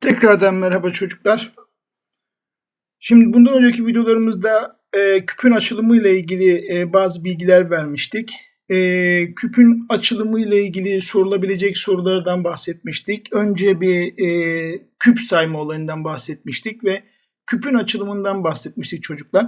Tekrardan merhaba çocuklar. Şimdi bundan önceki videolarımızda e, küpün açılımı ile ilgili e, bazı bilgiler vermiştik. E, küpün açılımı ile ilgili sorulabilecek sorulardan bahsetmiştik. Önce bir e, küp sayma olayından bahsetmiştik ve küpün açılımından bahsetmiştik çocuklar.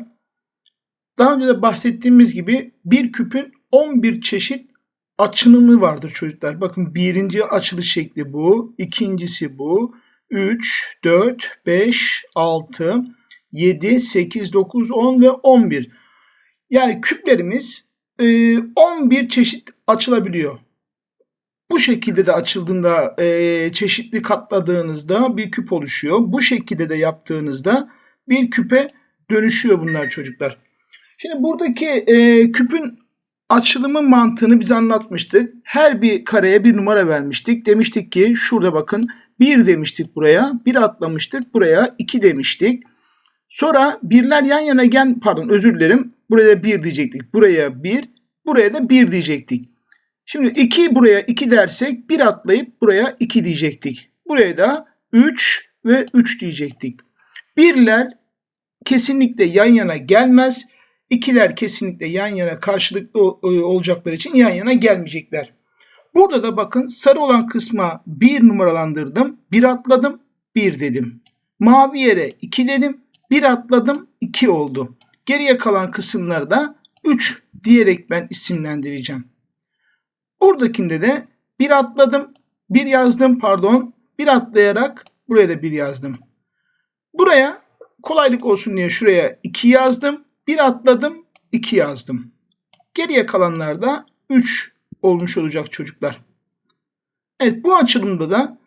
Daha önce de bahsettiğimiz gibi bir küpün 11 çeşit açılımı vardır çocuklar. Bakın birinci açılış şekli bu, ikincisi bu, 3, 4, 5, 6, 7, 8, 9, 10 ve 11. Yani küplerimiz e, 11 çeşit açılabiliyor. Bu şekilde de açıldığında e, çeşitli katladığınızda bir küp oluşuyor. Bu şekilde de yaptığınızda bir küpe dönüşüyor bunlar çocuklar. Şimdi buradaki e, küpün açılımı mantığını biz anlatmıştık. Her bir kareye bir numara vermiştik. Demiştik ki şurada bakın 1 demiştik buraya. 1 atlamıştık. Buraya 2 demiştik. Sonra birler yan yana gel pardon özür dilerim. Buraya 1 diyecektik. Buraya 1. Buraya da 1 diyecektik. Şimdi 2 buraya 2 dersek 1 atlayıp buraya 2 diyecektik. Buraya da 3 ve 3 diyecektik. Birler kesinlikle yan yana gelmez. İkiler kesinlikle yan yana karşılıklı olacakları için yan yana gelmeyecekler. Burada da bakın sarı olan kısma 1 numaralandırdım. 1 atladım. 1 dedim. Mavi yere 2 dedim. 1 atladım. 2 oldu. Geriye kalan kısımları da 3 diyerek ben isimlendireceğim. Buradakinde de 1 atladım. 1 yazdım pardon. 1 atlayarak buraya da 1 yazdım. Buraya kolaylık olsun diye şuraya 2 yazdım. 1 atladım. 2 yazdım. Geriye kalanlarda 3 olmuş olacak çocuklar. Evet bu açılımda da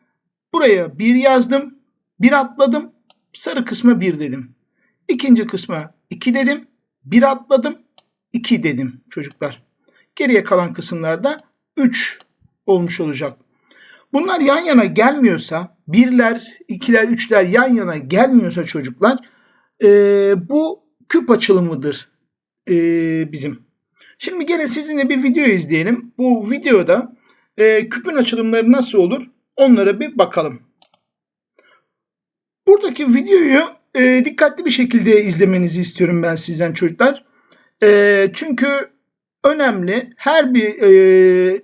buraya 1 yazdım. 1 atladım. Sarı kısma 1 dedim. İkinci kısma 2 dedim. 1 atladım. 2 dedim çocuklar. Geriye kalan kısımlarda 3 olmuş olacak. Bunlar yan yana gelmiyorsa, birler, ikiler, üçler yan yana gelmiyorsa çocuklar, e, bu küp açılımıdır e, bizim. Şimdi gelin sizinle bir video izleyelim. Bu videoda e, küpün açılımları nasıl olur onlara bir bakalım. Buradaki videoyu e, dikkatli bir şekilde izlemenizi istiyorum ben sizden çocuklar. E, çünkü önemli. Her bir e,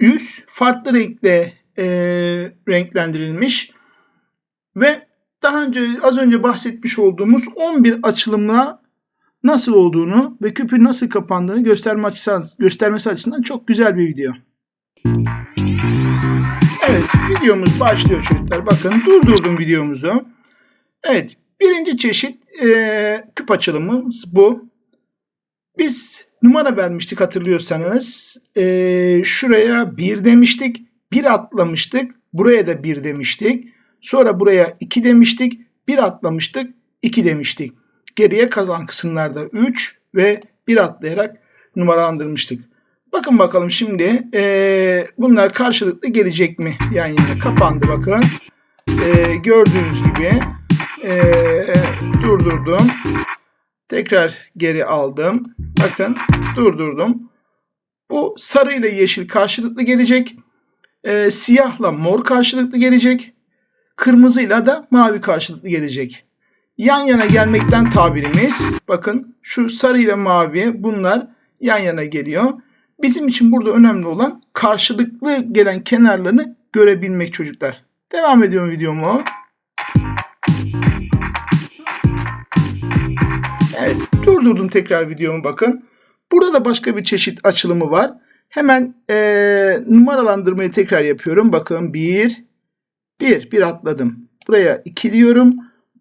yüz farklı renkle e, renklendirilmiş ve daha önce az önce bahsetmiş olduğumuz 11 açılımla nasıl olduğunu ve küpün nasıl kapandığını gösterme açısından, göstermesi açısından çok güzel bir video. Evet videomuz başlıyor çocuklar. Bakın durdurdum videomuzu. Evet birinci çeşit e, küp açılımımız bu. Biz numara vermiştik hatırlıyorsanız. E, şuraya 1 demiştik. 1 atlamıştık. Buraya da 1 demiştik. Sonra buraya 2 demiştik. 1 atlamıştık. 2 demiştik. Geriye kalan kısımlarda 3 ve 1 atlayarak numaralandırmıştık. Bakın bakalım şimdi e, bunlar karşılıklı gelecek mi? Yani yine kapandı bakın. E, gördüğünüz gibi e, durdurdum. Tekrar geri aldım. Bakın durdurdum. Bu sarı ile yeşil karşılıklı gelecek. E, siyahla mor karşılıklı gelecek. Kırmızıyla da mavi karşılıklı gelecek. Yan yana gelmekten tabirimiz bakın şu sarı ile mavi bunlar yan yana geliyor. Bizim için burada önemli olan karşılıklı gelen kenarlarını görebilmek çocuklar. Devam ediyorum videomu. Evet durdurdum tekrar videomu bakın. Burada da başka bir çeşit açılımı var. Hemen ee, numaralandırmayı tekrar yapıyorum. Bakın 1, 1, 1 atladım. Buraya 2 diyorum.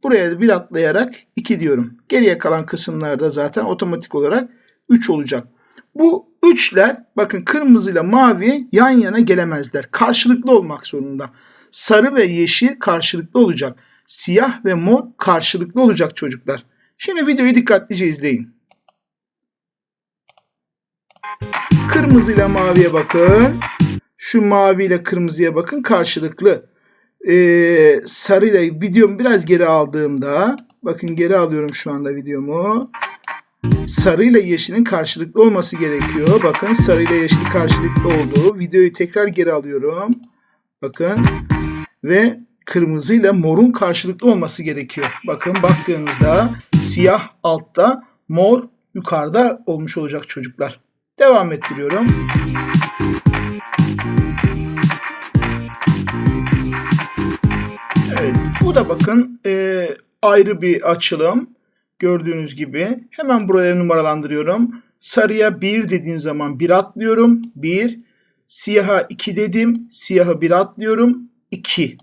Buraya da 1 atlayarak 2 diyorum. Geriye kalan kısımlarda zaten otomatik olarak 3 olacak. Bu üçler bakın kırmızı ile mavi yan yana gelemezler. Karşılıklı olmak zorunda. Sarı ve yeşil karşılıklı olacak. Siyah ve mor karşılıklı olacak çocuklar. Şimdi videoyu dikkatlice izleyin. Kırmızı ile maviye bakın. Şu mavi ile kırmızıya bakın karşılıklı. Ee, sarıyla videomu biraz geri aldığımda bakın geri alıyorum şu anda videomu. sarı ile yeşilin karşılıklı olması gerekiyor. Bakın sarı ile yeşil karşılıklı olduğu. Videoyu tekrar geri alıyorum. Bakın ve kırmızı ile morun karşılıklı olması gerekiyor. Bakın baktığınızda siyah altta, mor yukarıda olmuş olacak çocuklar. Devam ettiriyorum. Bu da bakın e, ayrı bir açılım. Gördüğünüz gibi hemen buraya numaralandırıyorum. Sarıya 1 dediğim zaman 1 atlıyorum. 1. Siyaha 2 dedim. Siyaha 1 atlıyorum. 2.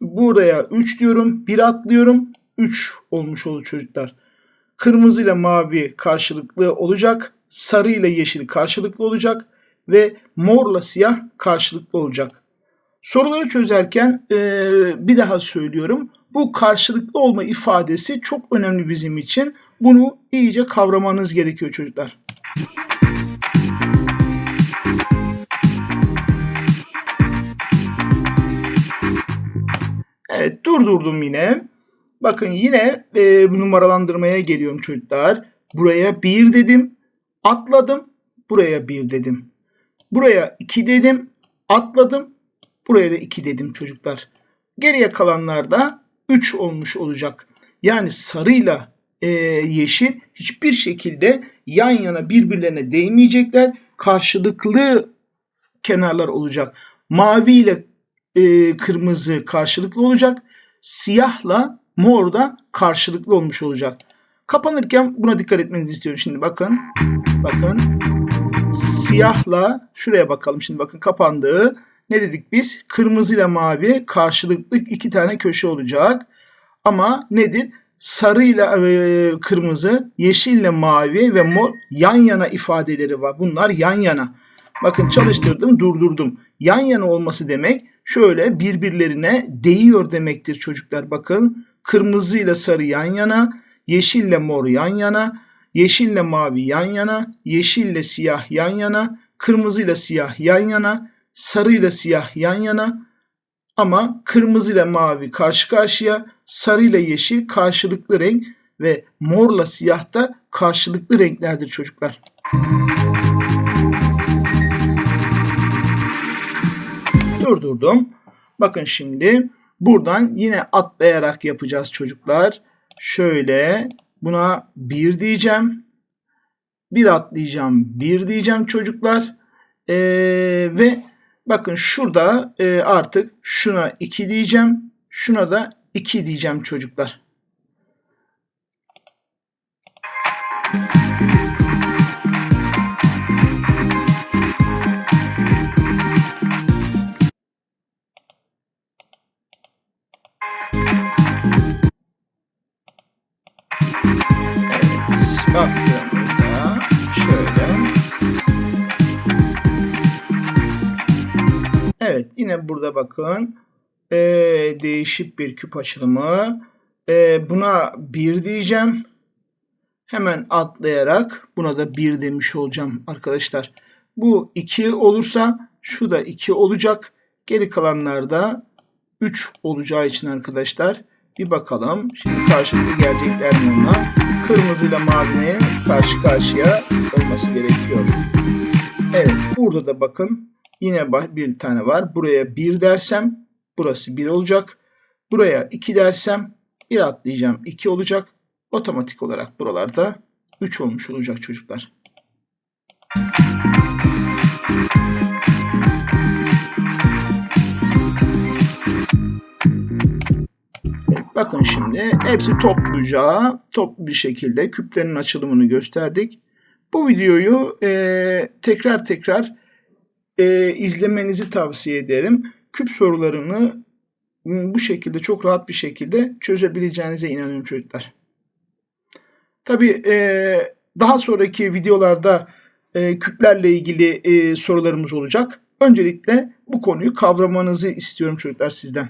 Buraya 3 diyorum. 1 atlıyorum. 3 olmuş oldu çocuklar. Kırmızı ile mavi karşılıklı olacak. Sarı ile yeşil karşılıklı olacak. Ve morla siyah karşılıklı olacak. Soruları çözerken e, bir daha söylüyorum. Bu karşılıklı olma ifadesi çok önemli bizim için. Bunu iyice kavramanız gerekiyor çocuklar. Evet durdurdum yine. Bakın yine e, numaralandırmaya geliyorum çocuklar. Buraya 1 dedim. Atladım. Buraya 1 dedim. Buraya 2 dedim. Atladım. Buraya da 2 dedim çocuklar. Geriye kalanlar da 3 olmuş olacak. Yani sarıyla e, yeşil hiçbir şekilde yan yana birbirlerine değmeyecekler. Karşılıklı kenarlar olacak. Mavi ile e, kırmızı karşılıklı olacak. Siyahla mor da karşılıklı olmuş olacak. Kapanırken buna dikkat etmenizi istiyorum. Şimdi bakın. Bakın. Siyahla şuraya bakalım. Şimdi bakın kapandığı. Ne dedik biz? Kırmızı ile mavi karşılıklı iki tane köşe olacak. Ama nedir? Sarı ile kırmızı, yeşil ile mavi ve mor yan yana ifadeleri var. Bunlar yan yana. Bakın çalıştırdım, durdurdum. Yan yana olması demek şöyle birbirlerine değiyor demektir çocuklar. Bakın kırmızı ile sarı yan yana, yeşil ile mor yan yana, yeşil ile mavi yan yana, yeşil ile siyah yan yana, kırmızı ile siyah yan yana, sarı ile siyah yan yana ama kırmızı ile mavi karşı karşıya, sarı ile yeşil karşılıklı renk ve morla siyah da karşılıklı renklerdir çocuklar. Durdurdum. Bakın şimdi buradan yine atlayarak yapacağız çocuklar. Şöyle buna bir diyeceğim. Bir atlayacağım, bir diyeceğim çocuklar. Ee, ve bakın şurada e, artık şuna 2 diyeceğim. Şuna da 2 diyeceğim çocuklar. Evet, baktığımızda yine burada bakın e, değişik bir küp açılımı. E, buna 1 diyeceğim. Hemen atlayarak buna da 1 demiş olacağım arkadaşlar. Bu 2 olursa şu da 2 olacak. Geri kalanlar da 3 olacağı için arkadaşlar bir bakalım. Şimdi karşılıklı gelecekler mi onlar? Kırmızı ile mavinin karşı karşıya olması gerekiyor. Evet burada da bakın yine bir tane var. Buraya 1 dersem burası 1 olacak. Buraya 2 dersem 1 atlayacağım 2 olacak. Otomatik olarak buralarda 3 olmuş olacak çocuklar. Bakın şimdi hepsi topluca, toplu bir şekilde küplerin açılımını gösterdik. Bu videoyu e, tekrar tekrar e, izlemenizi tavsiye ederim. Küp sorularını bu şekilde çok rahat bir şekilde çözebileceğinize inanıyorum çocuklar. Tabii e, daha sonraki videolarda e, küplerle ilgili e, sorularımız olacak. Öncelikle bu konuyu kavramanızı istiyorum çocuklar sizden.